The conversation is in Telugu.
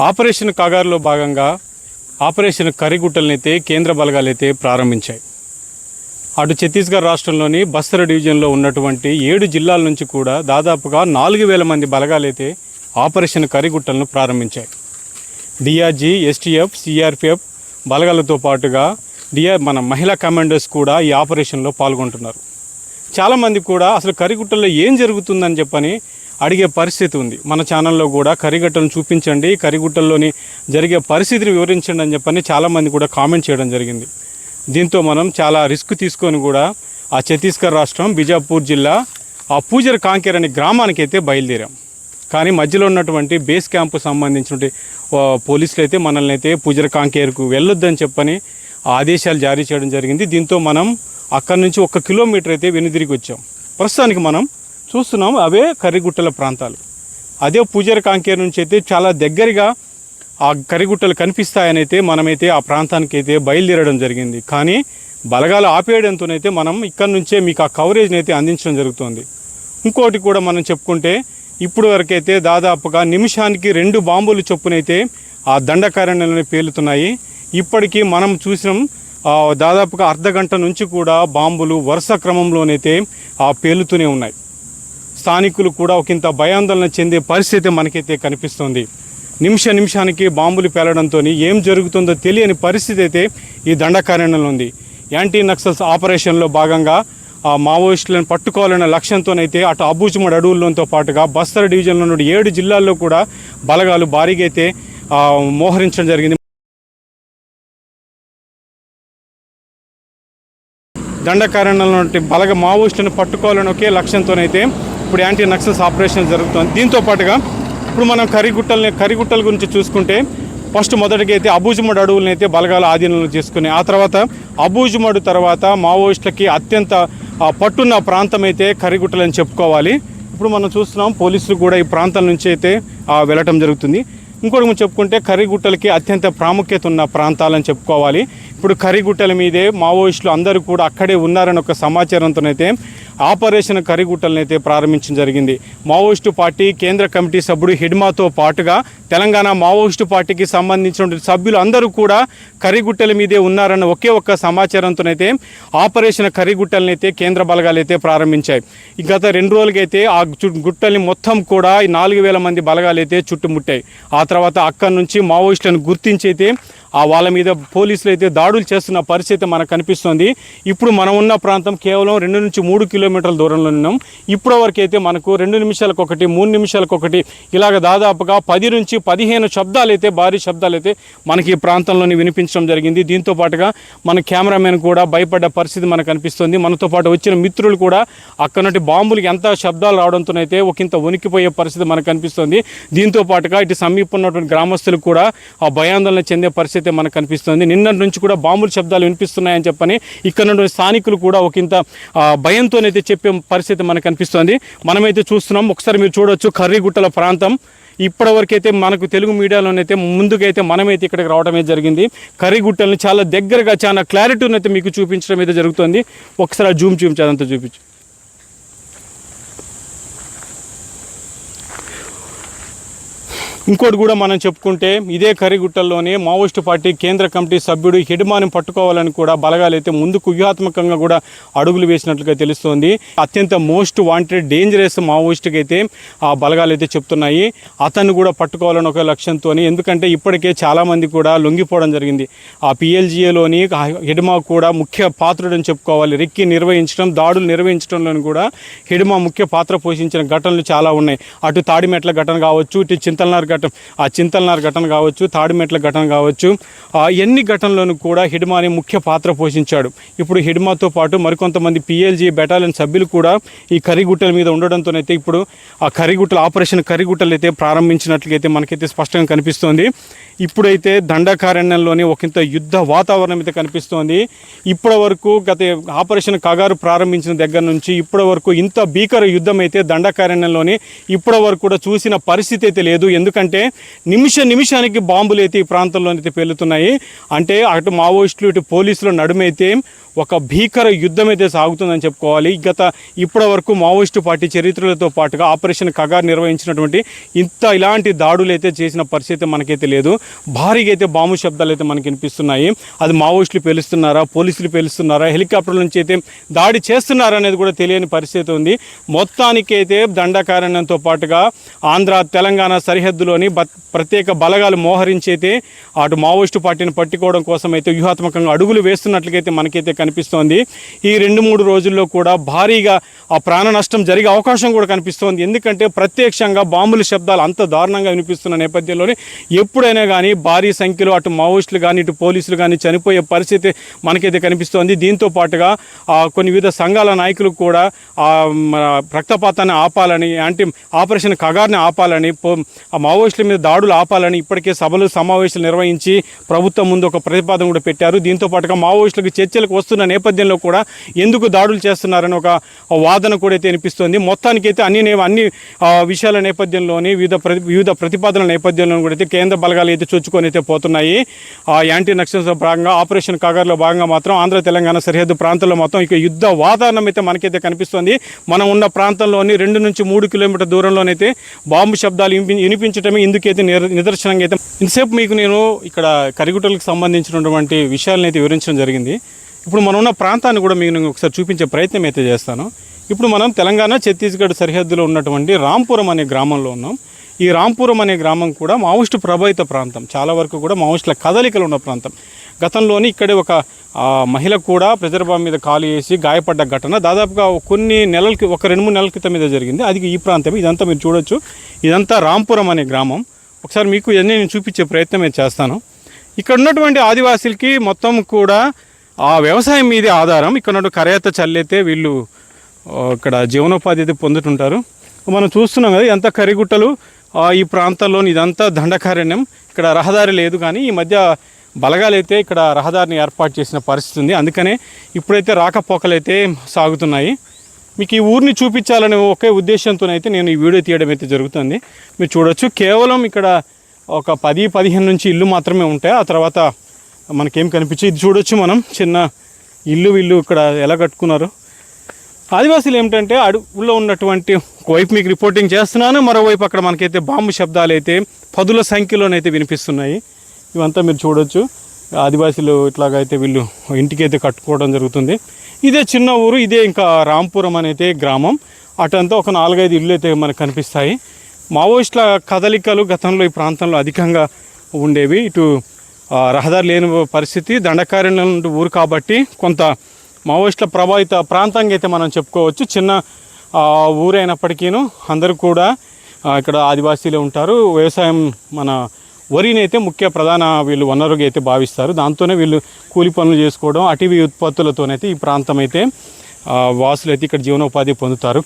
ఆపరేషన్ కాగారులో భాగంగా ఆపరేషన్ కరిగుట్టలనైతే కేంద్ర బలగాలైతే ప్రారంభించాయి. అటు ఛత్తీస్గఢ్ రాష్ట్రంలోని బస్తర్ డివిజన్లో ఉన్నటువంటి ఏడు జిల్లాల నుంచి కూడా దాదాపుగా నాలుగు వేల మంది బలగాలైతే ఆపరేషన్ కరిగుట్టలను ప్రారంభించాయి. డిఆర్జీ ఎస్టీఎఫ్ సిఆర్పిఎఫ్ బలగాలతో పాటుగా డిఆర్ మన మహిళా కమాండర్స్ కూడా ఈ ఆపరేషన్లో పాల్గొంటున్నారు. చాలామంది కూడా అసలు కరిగుట్టల్లో ఏం జరుగుతుందని చెప్పని అడిగే పరిస్థితి ఉంది. మన ఛానల్లో కూడా కరిగట్టను చూపించండి కరిగుట్టల్లోని జరిగే పరిస్థితిని వివరించండి అని చెప్పని చాలామంది కూడా కామెంట్ చేయడం జరిగింది. దీంతో మనం చాలా రిస్క్ తీసుకొని కూడా ఆ ఛత్తీస్గఢ్ రాష్ట్రం బిజాపూర్ జిల్లా ఆ పూజర్ కాంకేర్ అనే గ్రామానికి అయితే బయలుదేరాం. కానీ మధ్యలో ఉన్నటువంటి బేస్ క్యాంపు సంబంధించినటువంటి పోలీసులు అయితే మనల్ని అయితే పూజర కాంకేర్కు వెళ్ళొద్దని చెప్పని ఆదేశాలు జారీ చేయడం జరిగింది. దీంతో మనం అక్కడి నుంచి ఒక కిలోమీటర్ అయితే వెనుదిరిగి వచ్చాం. ప్రస్తుతానికి మనం చూస్తున్నాం అవే కర్రిగుట్టల ప్రాంతాలు. అదే పూజారి కాంకేర్ నుంచి అయితే చాలా దగ్గరగా ఆ కరిగుట్టలు కనిపిస్తాయనైతే మనమైతే ఆ ప్రాంతానికి అయితే బయలుదేరడం జరిగింది. కానీ బలగాలు ఆపేయడంతోనైతే మనం ఇక్కడి నుంచే మీకు ఆ కవరేజ్ని అయితే అందించడం జరుగుతుంది. ఇంకోటి కూడా మనం చెప్పుకుంటే ఇప్పుడు వరకైతే దాదాపుగా నిమిషానికి రెండు బాంబులు చొప్పునైతే ఆ దండకారణ్యంలోనే పేలుతున్నాయి. ఇప్పటికీ మనం చూసినాం దాదాపుగా అర్ధ గంట నుంచి కూడా బాంబులు వరుస క్రమంలోనైతే ఆ పేలుతూనే ఉన్నాయి. స్థానికులు కూడా ఒకంత భయాందోళన చెందే పరిస్థితి మనకైతే కనిపిస్తుంది. నిమిష నిమిషానికి బాంబులు పేలడంతో ఏం జరుగుతుందో తెలియని పరిస్థితి అయితే ఈ దండకారణ్యంలో ఉంది. యాంటీ నక్సల్స్ ఆపరేషన్లో భాగంగా ఆ మావోయిస్టులను పట్టుకోవాలనే లక్ష్యంతోనైతే అటు అబూచుమడ్ అడవులతో పాటుగా బస్తర్ డివిజన్లో నుండి ఏడు జిల్లాల్లో కూడా బలగాలు భారీగా అయితే మోహరించడం జరిగింది. దండకారణ్యంలో బలగ మావోయిస్టులను పట్టుకోవాలని ఒకే లక్ష్యంతోనైతే ఇప్పుడు యాంటీ నక్సల్స్ ఆపరేషన్ జరుగుతుంది. దీంతో పాటుగా ఇప్పుడు మనం కరిగుట్టలని కరిగుట్టల గురించి చూసుకుంటే ఫస్ట్ మొదటిగా అయితే అబూజుమడు అడవులను అయితే బలగాల ఆధీనంలో చేసుకుని ఆ తర్వాత అబూజుమడు తర్వాత మావోయిస్టులకి అత్యంత పట్టున్న ప్రాంతం అయితే కరిగుట్టలని చెప్పుకోవాలి. ఇప్పుడు మనం చూస్తున్నాం పోలీసులు కూడా ఈ ప్రాంతం నుంచి అయితే వెళ్ళటం జరుగుతుంది. ఇంకోటి మనం చెప్పుకుంటే కరిగుట్టలకి అత్యంత ప్రాముఖ్యత ఉన్న ప్రాంతాలని చెప్పుకోవాలి. ఇప్పుడు కరిగుట్టల మీదే మావోయిస్టులు అందరూ కూడా అక్కడే ఉన్నారని ఒక సమాచారంతోనైతే ఆపరేషన్ కరిగుట్టలనైతే అయితే ప్రారంభించడం జరిగింది. మావోయిస్టు పార్టీ కేంద్ర కమిటీ సభ్యుడు హిడ్మాతో పాటుగా తెలంగాణ మావోయిస్టు పార్టీకి సంబంధించిన సభ్యులు అందరూ కూడా కరిగుట్టల మీదే ఉన్నారన్న ఒకే ఒక్క సమాచారంతోనైతే ఆపరేషన్ కరిగుట్టలనైతే అయితే కేంద్ర బలగాలు అయితే ప్రారంభించాయి. గత రెండు రోజులకైతే ఆ గుట్టల్ని మొత్తం కూడా నాలుగు వేల మంది బలగాలు అయితే చుట్టుముట్టాయి. ఆ తర్వాత అక్కడి నుంచి మావోయిస్టులను గుర్తించైతే ఆ వాళ్ళ మీద పోలీసులు అయితే దాడులు చేస్తున్న పరిస్థితి మనకు కనిపిస్తుంది. ఇప్పుడు మనం ఉన్న ప్రాంతం కేవలం రెండు నుంచి మూడు కిలోమీటర్ల దూరంలో ఉన్నాం. ఇప్పటి వరకు అయితే మనకు రెండు నిమిషాలకు ఒకటి మూడు నిమిషాలకు ఒకటి ఇలాగ దాదాపుగా పది నుంచి పదిహేను శబ్దాలు అయితే భారీ శబ్దాలు అయితే మనకి ఈ ప్రాంతంలోని వినిపించడం జరిగింది. దీంతో పాటుగా మన కెమెరామెన్ కూడా భయపడ్డ పరిస్థితి మనకు కనిపిస్తుంది. మనతో పాటు వచ్చిన మిత్రులు కూడా అక్కడ నుండి బాంబులకు ఎంత శబ్దాలు రావడంతోనైతే ఒకంత వణికిపోయే పరిస్థితి మనకు కనిపిస్తుంది. దీంతో పాటుగా ఇటు సమీపం ఉన్నటువంటి గ్రామస్తులు కూడా ఆ భయాందోళన చెందే పరిస్థితి మనకు కనిపిస్తుంది. నిన్నటి నుంచి కూడా బాంబుల శబ్దాలు వినిపిస్తున్నాయని చెప్పని ఇక్కడ నుండి స్థానికులు కూడా ఒక ఇంత భయంతోనైతే చెప్పే పరిస్థితి మనకు కనిపిస్తుంది. మనమైతే చూస్తున్నాం. ఒకసారి మీరు చూడొచ్చు కర్రీగుట్టల ప్రాంతం. ఇప్పటివరకైతే మనకు తెలుగు మీడియాలోనైతే ముందుకైతే మనమైతే ఇక్కడికి రావడమే జరిగింది. కర్రీగుట్టలను చాలా దగ్గరగా చాలా క్లారిటీని అయితే మీకు చూపించడం అయితే జరుగుతుంది. ఒకసారి జూమ్ చూపించి అదంతా చూపించు. ఇంకోటి కూడా మనం చెప్పుకుంటే ఇదే కరిగుట్టల్లోనే మావోయిస్ట్ పార్టీ కేంద్ర కమిటీ సభ్యుడు హెడ్మాని పట్టుకోవాలని కూడా బలగాలు అయితే ముందుకు వ్యూహాత్మకంగా కూడా అడుగులు వేసినట్లుగా తెలుస్తోంది. అత్యంత మోస్ట్ వాంటెడ్ డేంజరస్ మావోయిస్ట్కి అయితే ఆ బలగాలు అయితే చెప్తున్నాయి. అతన్ని కూడా పట్టుకోవాలని ఒక లక్ష్యంతో ఎందుకంటే ఇప్పటికే చాలామంది కూడా లొంగిపోవడం జరిగింది. ఆ పిఎల్జిఏలోని హెడ్మా కూడా ముఖ్య పాత్రుడని చెప్పుకోవాలి. రెక్కి నిర్వహించడం దాడులు నిర్వహించడంలో కూడా హెడ్మా ముఖ్య పాత్ర పోషించిన ఘటనలు చాలా ఉన్నాయి. అటు తాడిమెట్ల ఘటన కావచ్చు ఇటు చింతలనార్ ఘటన ఆ చింతలనార్ ఘటన కావచ్చు తాడిమెట్ల ఘటన కావచ్చు ఆ ఎన్ని ఘటనలను కూడా హిడ్మాని ముఖ్య పాత్ర పోషించాడు. ఇప్పుడు హిడ్మాతో పాటు మరికొంతమంది పిఎల్జీ బెటాలియన్ సభ్యులు కూడా ఈ కరిగుట్టల మీద ఉండడంతోనైతే ఇప్పుడు ఆ కరిగుట్టల ఆపరేషన్ కరిగుట్టలు అయితే ప్రారంభించినట్లయితే మనకైతే స్పష్టంగా కనిపిస్తోంది. ఇప్పుడైతే దండకారణ్యంలోని ఒకంత యుద్ధ వాతావరణం అయితే కనిపిస్తోంది. ఇప్పటి వరకు గత ఆపరేషన్ కగారు ప్రారంభించిన దగ్గర నుంచి ఇప్పటి వరకు ఇంత భీకర యుద్ధం అయితే దండకారణ్యంలోని ఇప్పటి వరకు కూడా చూసిన పరిస్థితి అయితే లేదు. ఎందుకంటే నిమిష నిమిషానికి బాంబులు అయితే ఈ ప్రాంతంలో అయితే పేలుతున్నాయి. అంటే అటు మావోయిస్టులు ఇటు పోలీసుల నడుమైతే ఒక భీకర యుద్ధం అయితే సాగుతుందని చెప్పుకోవాలి. గత ఇప్పటి వరకు మావోయిస్టు పార్టీ చరిత్రలతో పాటుగా ఆపరేషన్ కగార్ నిర్వహించినటువంటి ఇంత ఇలాంటి దాడులు అయితే చేసిన పరిస్థితి మనకైతే లేదు. భారీగా అయితే బాంబు శబ్దాలు అయితే మనకి వినిపిస్తున్నాయి. అది మావోయిస్టులు పేలుస్తున్నారా పోలీసులు పేలుస్తున్నారా హెలికాప్టర్ల నుంచి అయితే దాడి చేస్తున్నారా అనేది కూడా తెలియని పరిస్థితి ఉంది. మొత్తానికైతే దండకారణ్యంతో పాటుగా ఆంధ్ర తెలంగాణ సరిహద్దులోని ప్రత్యేక బలగాలు మోహరించి అయితే అటు మావోయిస్టు పార్టీని పట్టుకోవడం కోసం అయితే వ్యూహాత్మకంగా అడుగులు వేస్తున్నట్లయితే మనకైతే కనిపిస్తోంది. ఈ రెండు మూడు రోజుల్లో కూడా భారీగా ఆ ప్రాణ నష్టం జరిగే అవకాశం కూడా కనిపిస్తోంది. ఎందుకంటే ప్రత్యక్షంగా బాంబుల శబ్దాలు అంత దారుణంగా వినిపిస్తున్న నేపథ్యంలోనే ఎప్పుడైనా కానీ భారీ సంఖ్యలో అటు మావోయిస్టులు కానీ ఇటు పోలీసులు కానీ చనిపోయే పరిస్థితి మనకైతే కనిపిస్తోంది. దీంతో పాటుగా ఆ, కొన్ని వివిధ సంఘాల నాయకులు కూడా రక్తపాతాన్ని ఆపాలని అంటే ఆపరేషన్ కగార్ని ఆపాలని ఆ మావోయిస్టుల మీద దాడులు ఆపాలని ఇప్పటికే సభలు సమావేశాలు నిర్వహించి ప్రభుత్వం ముందు ఒక ప్రతిపాదన కూడా పెట్టారు. దీంతో పాటుగా మావోయిస్టులకు చర్చలకు వస్తున్న నేపథ్యంలో కూడా ఎందుకు దాడులు చేస్తున్నారని ఒక వాదన కూడా అయితే వినిపిస్తుంది. మొత్తానికైతే అన్ని అన్ని విషయాల నేపథ్యంలోని వివిధ ప్రతి వివిధ ప్రతిపాదనల నేపథ్యంలో కూడా అయితే కేంద్ర బలగాలు అయితే చొచ్చుకొని అయితే పోతున్నాయి. ఆ యాంటీ నక్సల్స్ భాగంగా ఆపరేషన్ కాగర్లో భాగంగా మాత్రం ఆంధ్ర తెలంగాణ సరిహద్దు ప్రాంతంలో మొత్తం ఇక యుద్ధ వాతావరణం అయితే మనకైతే కనిపిస్తుంది. మనం ఉన్న ప్రాంతంలోని రెండు నుంచి మూడు కిలోమీటర్ దూరంలోనైతే బాంబు శబ్దాలు వినిపి- వినిపించడమే ఇందుకైతే నిదర్శనంగా అయితే. ఇంతసేపు మీకు నేను ఇక్కడ కరిగుట్టలకు సంబంధించినటువంటి విషయాలను అయితే వివరించడం జరిగింది. ఇప్పుడు మనం ఉన్న ప్రాంతాన్ని కూడా మీకు నేను ఒకసారి చూపించే ప్రయత్నం అయితే చేస్తాను. ఇప్పుడు మనం తెలంగాణ ఛత్తీస్గఢ్ సరిహద్దులో ఉన్నటువంటి రాంపురం అనే గ్రామంలో ఉన్నాం. ఈ రాంపురం అనే గ్రామం కూడా మావోయిస్టు ప్రభావిత ప్రాంతం. చాలా వరకు కూడా మావోయిస్టుల కదలికలు ఉన్న ప్రాంతం. గతంలోని ఇక్కడే ఒక మహిళ కూడా ప్రెజర్ బాంబ్ మీద కాలు వేసి గాయపడ్డ ఘటన దాదాపుగా కొన్ని నెలలకి ఒక రెండు మూడు నెలల క్రితం మీద జరిగింది. అది ఈ ప్రాంతం ఇదంతా మీరు చూడొచ్చు. ఇదంతా రాంపురం అనే గ్రామం. ఒకసారి మీకు ఇవన్నీ నేను చూపించే ప్రయత్నం అయితే చేస్తాను. ఇక్కడ ఉన్నటువంటి ఆదివాసీలకి మొత్తం కూడా ఆ వ్యవసాయం మీదే ఆధారం. ఇక్కడ ఉన్నటువంటి కరయత చల్లైతే వీళ్ళు ఇక్కడ జీవనోపాధి అయితే పొందుతుంటారు. మనం చూస్తున్నాం కదా ఎంత కరిగుట్టలు. ఈ ప్రాంతంలోని ఇదంతా దండకారణ్యం. ఇక్కడ రహదారి లేదు కానీ ఈ మధ్య బలగాలు అయితే ఇక్కడ రహదారిని ఏర్పాటు చేసిన పరిస్థితి ఉంది. అందుకనే ఇప్పుడైతే రాకపోకలైతే సాగుతున్నాయి. మీకు ఈ ఊరిని చూపించాలనే ఒకే ఉద్దేశంతోనైతే నేను ఈ వీడియో తీయడం అయితే జరుగుతుంది. మీరు చూడొచ్చు. కేవలం ఇక్కడ ఒక పది పదిహేను నుంచి ఇల్లు మాత్రమే ఉంటాయి. ఆ తర్వాత మనకేం కనిపించి ఇది చూడొచ్చు మనం. చిన్న ఇల్లు వీళ్ళు ఇక్కడ ఎలా కట్టుకున్నారు. ఆదివాసీలు ఏమిటంటే అడవుల్లో ఉన్నటువంటి ఒకవైపు మీకు రిపోర్టింగ్ చేస్తున్నాను. మరోవైపు అక్కడ మనకైతే బాంబు శబ్దాలు అయితే పదుల సంఖ్యలోనైతే వినిపిస్తున్నాయి. ఇవంతా మీరు చూడొచ్చు. ఆదివాసీలు ఇట్లాగైతే వీళ్ళు ఇంటికైతే కట్టుకోవడం జరుగుతుంది. ఇదే చిన్న ఊరు ఇదే ఇంకా రాంపురం అనేది గ్రామం. అటంతా ఒక నాలుగైదు ఇల్లు అయితే మనకు కనిపిస్తాయి. మావోయిస్టుల కదలికలు గతంలో ఈ ప్రాంతంలో అధికంగా ఉండేవి. ఇటు రహదారి లేని పరిస్థితి దండకారణ్యం నుండి ఊరు కాబట్టి కొంత మావోయిస్టుల ప్రభావిత ప్రాంతంగా అయితే మనం చెప్పుకోవచ్చు. చిన్న ఊరైనప్పటికీను అందరూ కూడా ఇక్కడ ఆదివాసీలే ఉంటారు. వ్యవసాయం మన వరిని అయితే ముఖ్య ప్రధాన వీళ్ళు వనరుగా అయితే భావిస్తారు. దాంతోనే వీళ్ళు కూలి పనులు చేసుకోవడం అటవీ ఉత్పత్తులతోనైతే ఈ ప్రాంతం అయితే వాసులు అయితే ఇక్కడ జీవనోపాధి పొందుతారు.